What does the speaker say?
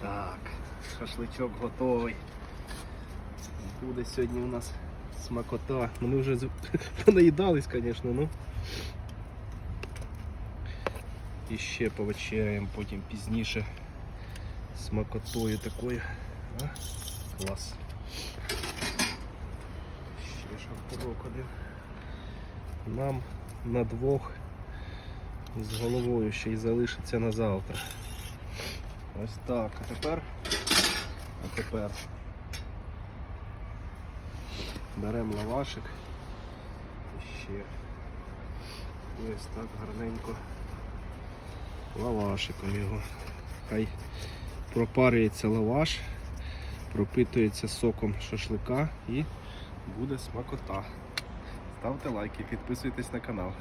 Так, шашличок готовий. Буде сьогодні у нас смакота. Ну ми вже понаїдались, звісно, ну. І ще повечеряємо потім пізніше смакотою такою. А? Клас. Ще шампурок один. Нам на двох з головою ще й залишиться на завтра. Ось так. А тепер. А тепер беремо лавашик і ще ось так гарненько лавашиком його. Хай пропарюється лаваш, пропитується соком шашлика і буде смакота. Ставте лайки, підписуйтесь на канал.